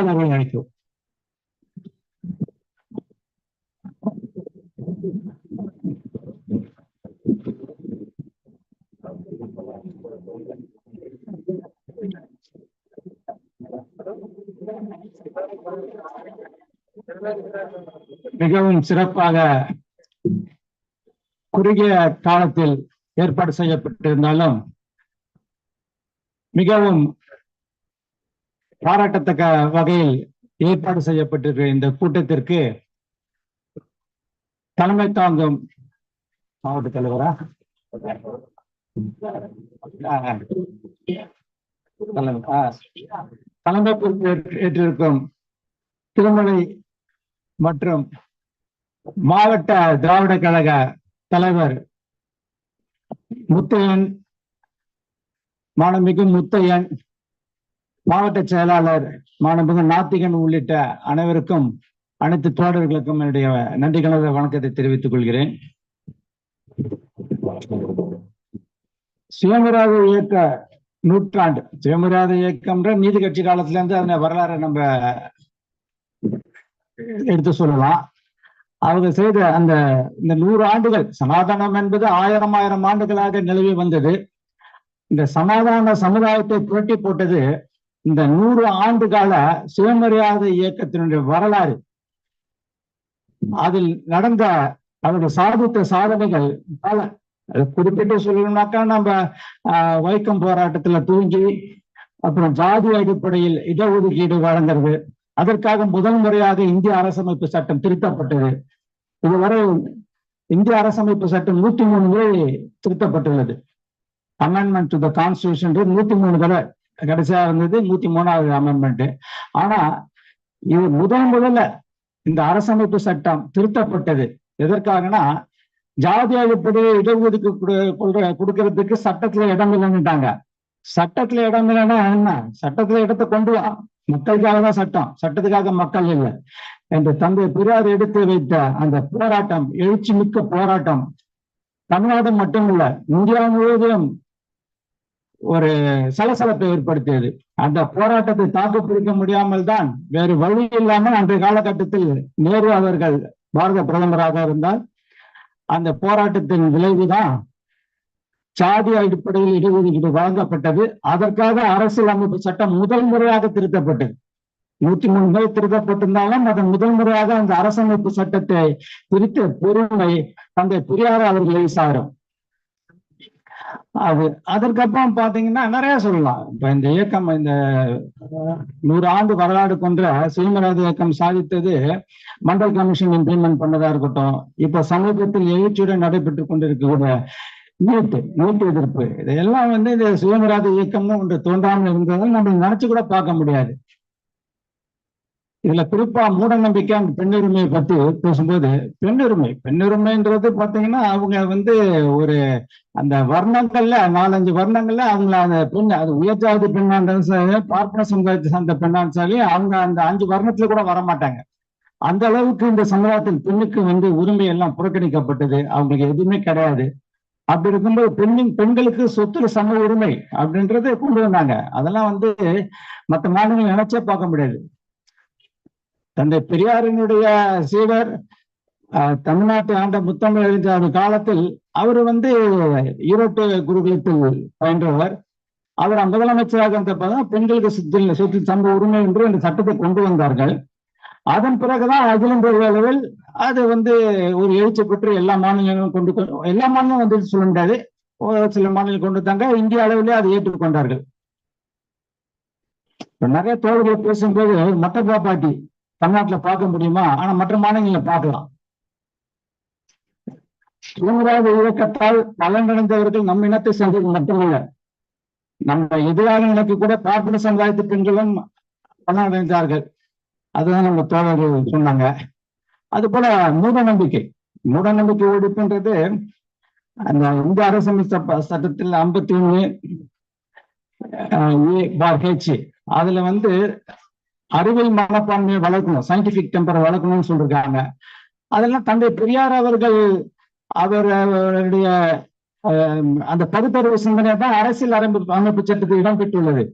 செயலாளரை அழைக்கும் மிகவும் சிறப்பாக குறுகிய காலத்தில் ஏற்பாடு செய்யப்பட்டிருந்தாலும் மிகவும் பாராட்டத்தக்க வகையில் ஏற்பாடு செய்யப்பட்டிருக்கிற இந்த கூட்டத்திற்கு தலைமை தாங்கும் மாவட்ட தலைவரா? தலைமை ஏற்றிருக்கும் திருமலை மற்றும் மாவட்ட திராவிட கழக தலைவர் முத்தையன் மாணமிகு முத்தையன் மாவட்ட செயலாளர் மாணமிகு நாத்திகன் உள்ளிட்ட அனைவருக்கும் அனைத்து தோழர்களுக்கும் என்னுடைய நன்றி கலந்த வணக்கத்தை தெரிவித்துக் கொள்கிறேன். சுயமரியாதை இயக்க நூற்றாண்டு. சுயமரியாதை இயக்கம்ன்ற நீதி கட்சி காலத்துல இருந்து அதன வரலாறை நம்ம எடுத்து சொல்லலாம். அவங்க செய்த அந்த இந்த நூறு ஆண்டுகள் சனாதனம் என்பது ஆயிரம் ஆயிரம் ஆண்டுகளாக நிலவி வந்தது. இந்த சமாதான சமுதாயத்தை புரட்டி போட்டது இந்த நூறு ஆண்டு கால சுயமரியாதை இயக்கத்தினுடைய வரலாறு. அதில் நடந்த அவர்கள் சாதித்த சாதனைகள் பல. அது குறிப்பிட்டு சொல்லணும்னாக்கா நம்ம வைக்கம் போராட்டத்துல தூங்கி அப்புறம் ஜாதி அடிப்படையில் இடஒதுக்கீடு வழங்குறது. அதற்காக முதல் முறையாக இந்திய அரசமைப்பு சட்டம் திருத்தப்பட்டது. இதுவரை இந்திய அரசமைப்பு சட்டம் நூத்தி மூணு முறை திருத்தப்பட்டுள்ளது. அமெண்ட்மெண்ட் டு த கான்ஸ்டியூஷன் நூத்தி மூணு தடவை. கடைசியா இருந்தது நூத்தி மூணாவது அமெண்ட்மெண்ட் ஆனா இது முதல் முதல்ல இந்த அரசமைப்பு சட்டம் திருத்தப்பட்டது. எதற்காகனா ஜாதி அடிப்படையை இடஒதுக்கீடு கொடுக்கறதுக்கு சட்டத்துல இடம் இல்லைன்னுட்டாங்க. சட்டத்துல இடம் இல்லைன்னா என்ன? சட்டத்துல இடத்தை கொண்டு வா. மக்களுக்காக தான் சட்டம். சட்டத்துக்காக மக்கள் இல்லை. என்று தந்தை பெரியார் எடுத்து வைத்த அந்த போராட்டம் எழுச்சி மிக்க போராட்டம். தமிழ்நாடு மட்டுமில்ல இந்தியா முழுவதும் ஒரு சலசலப்பை ஏற்படுத்தியது. அந்த போராட்டத்தை தாக்கு பிடிக்க முடியாமல் தான் வேறு வழி இல்லாமல் அன்றைய காலகட்டத்தில் நேரு அவர்கள் பாரத பிரதமராக இருந்தால் அந்த போராட்டத்தின் விளைவுதான் சாதி அடிப்படையில் இடஒதுக்கீடு வழங்கப்பட்டது. அதற்காக அரசியல் அமைப்பு சட்டம் முதல் முறையாக திருத்தப்பட்டது. நூத்தி மூணு முறை திருத்தப்பட்டிருந்தாலும் அதன் முதல் முறையாக அந்த அரசமைப்பு சட்டத்தை திருத்த பெருமை தந்தை பெரியார் அவர்களை சாரும். அது அதற்கப்புறம் பாத்தீங்கன்னா நிறைய சொல்லலாம். இப்ப இந்த இயக்கம் இந்த நூறு ஆண்டு வரலாறு கொன்ற சுயமரியாதை இயக்கம் சாதித்தது மண்டல் கமிஷன் இம்ப்ளிமெண்ட் பண்ணதா இருக்கட்டும் இப்ப சமீபத்தில் எழுச்சியுடன் நடைபெற்றுக் கொண்டிருக்கக்கூடிய நீட்டு நீட்டு எதிர்ப்பு. இதெல்லாம் வந்து இந்த சுயமரியாதை இயக்கம்னு ஒன்று தோன்றாமல் இருந்ததால் நம்ம நினைச்சு கூட பார்க்க முடியாது. இதுல குறிப்பா மூட நம்பிக்கை அந்த பெண்ணுரிமையை பத்தி பேசும்போது பெண்ணுரிமை பெண்ணுரிமைன்றது பாத்தீங்கன்னா அவங்க வந்து ஒரு அந்த வர்ணங்கள்ல நாலஞ்சு வர்ணங்கள்ல அவங்கள அந்த பெண் அது உயர்ஜாதி பெண்ணா சரி பார்ப்பன சமுதாயத்தை சார்ந்த பெண்ணாலும் சரி அவங்க அந்த அஞ்சு வர்ணத்துல கூட வர மாட்டாங்க அந்த அளவுக்கு இந்த சமுதாயத்தில் பெண்ணுக்கு வந்து உரிமை எல்லாம் புறக்கணிக்கப்பட்டது. அவங்களுக்கு எதுவுமே கிடையாது. அப்படி இருக்கும்போது பெண்ணின் பெண்களுக்கு சொத்துல சம உரிமை அப்படின்றத கொண்டு வந்தாங்க. அதெல்லாம் வந்து மற்ற மாநிலங்கள் நினைச்சே பார்க்க முடியாது. தந்தை பெரியாரினுடைய சீடர் ஆஹ், தமிழ்நாட்டை ஆண்ட முத்தமிழ் அறிஞர் காலத்தில் அவர் வந்து ஈரோட்டு குருகுலத்தில் பயின்றவர். அவர் முதலமைச்சராக இருந்தப்பதான் பெண்களுக்கு சொத்தில் சொத்தில் சம உரிமை என்று அந்த சட்டத்தை கொண்டு வந்தார்கள். அதன் பிறகுதான் அகில இந்திய அளவில் அது வந்து ஒரு எழுச்சி பெற்று எல்லா மாநிலங்களும் கொண்டு எல்லா மாநிலம் வந்து சொல்ல முடியாது. சில மாநிலங்கள் கொண்டு வந்தாங்க. இந்திய அளவிலே அதை ஏற்றுக்கொண்டார்கள். நிறைய தோழர்கள் பேசும்போது மட்ட பாப்பாட்டி தமிழ்நாட்டுல பார்க்க முடியுமா? ஆனா மற்ற மாநிலங்களில் பார்க்கலாம். சுதந்திராத இயக்கத்தால் பலனடைந்தவர்கள் நம் இனத்தை சேர்ந்தது மட்டுமல்ல. நம்ம எதிராக எனக்கு கூட பார்ப்பன சமுதாயத்து பெண்களும் பலனடைந்தார்கள் அதுதான் நம்ம தோழர்கள் சொன்னாங்க. அது போல மூட நம்பிக்கை மூட நம்பிக்கை ஒழிப்புன்றது அந்த இந்திய அரசமைப்பு சட்டத்தில் ஐம்பத்தி ஒண்ணு ஏ பார் ஹெச். அதுல வந்து அறிவியல் மனப்பான்மையை வளர்க்கணும் சயின்டிபிக் டெம்பரை வளர்க்கணும்னு சொல்லிருக்காங்க. அதெல்லாம் தந்தை பெரியார் அவர்கள் அவர் அவருடைய அந்த பகுத்தறிவு சிந்தனை தான் அரசியல் அரம்பு அமைப்பு சட்டத்தில் இடம்பெற்றுள்ளது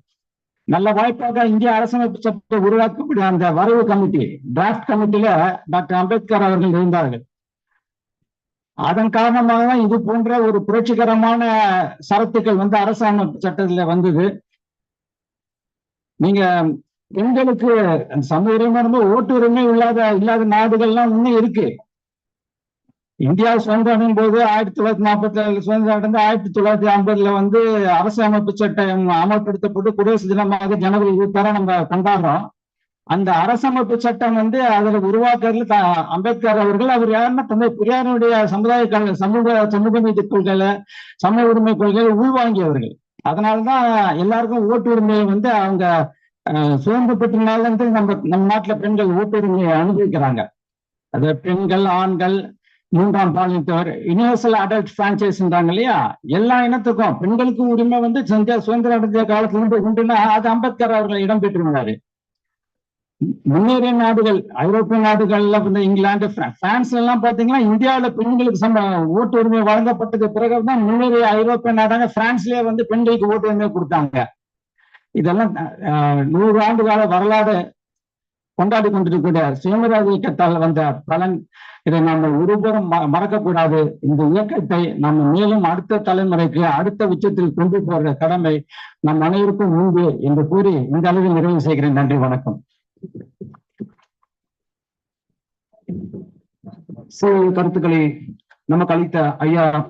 நல்ல வாய்ப்பாக இந்திய அரசமைப்பு சட்டத்தை உருவாக்கக்கூடிய அந்த வரவு கமிட்டி டிராப்ட் கமிட்டியில டாக்டர் அம்பேத்கர் அவர்கள் இருந்தார்கள். அதன் காரணமாக தான் இது போன்ற ஒரு புரட்சிகரமான சரத்துக்கள் வந்து அரசாங்க சட்டத்துல வந்தது. நீங்க எங்களுக்கு சம உரிமை ஓட்டு உரிமை இல்லாத இல்லாத நாடுகள்லாம் இன்னும் இருக்கு. இந்தியா சுதந்திரம் போது ஆயிரத்தி தொள்ளாயிரத்தி நாற்பத்தி ஏழு சுதந்திரம் அடைந்து ஆயிரத்தி தொள்ளாயிரத்தி ஐம்பதுல வந்து அரசியலமைப்பு சட்டம் அமல்படுத்தப்பட்டு குடியரசு தினமாக ஜனவரி இருபத்தாறு நம்ம கொண்டாடுறோம். அந்த அரசமைப்பு சட்டம் வந்து அதில் உருவாக்குறதுல அம்பேத்கர் அவர்கள் அவர் யாருன்னா தந்தை பெரியாருடைய சமுதாய சமூக சமூக நீதி கொள்கையில சமூக உரிமை கொள்கையில உள்வாங்கியவர்கள். அதனாலதான் எல்லாருக்கும் ஓட்டு உரிமையை வந்து அவங்க சுதந்திர பெற்ற நாள்ல இருந்து நம்ம நம்ம நாட்டுல பெண்கள் ஓட்டுரிமையை அனுபவிக்கிறாங்க. அது பெண்கள் ஆண்கள் மூன்றாம் பாலினத்தவர் யுனிவர்சல் அடல்ட் பிரான்ச்சைஸ்ன்றாங்க இல்லையா? எல்லா இனத்துக்கும் பெண்களுக்கு உரிமை வந்து சுதந்திர சுதந்திரம் அடைஞ்ச காலத்துல இருந்து உண்டுன்னா அது அம்பேத்கர் அவர்கள் இடம் பெற்றிருந்தாரு. முன்னேறிய நாடுகள் ஐரோப்பிய நாடுகள்ல வந்து இங்கிலாந்து பிரான்ஸ்ல எல்லாம் பாத்தீங்கன்னா இந்தியாவில பெண்களுக்கு சம ஓட்டு உரிமை பிறகு பிறகுதான் முன்னேறிய ஐரோப்பிய நாடான பிரான்ஸ்லயே வந்து பெண்களுக்கு ஓட்டு உரிமை கொடுத்தாங்க. இதெல்லாம் நூறு ஆண்டு கால வரலாறு கொண்டாடி கொண்டிருக்கக்கூடிய சுயமராஜ இயக்கத்தால் வந்த பலன் இதை நாம் ஒருபுறம் ம- மறக்கக்கூடாது. இந்த இயக்கத்தை நம்ம மேலும் அடுத்த தலைமுறைக்கு அடுத்த உச்சத்தில் கொண்டு போகிற கடமை நம் அனைவருக்கும் உண்டு என்று கூறி இந்த அளவில் நிறைவு செய்கிறேன். நன்றி வணக்கம். சில கருத்துக்களை நமக்கு அளித்த ஐயா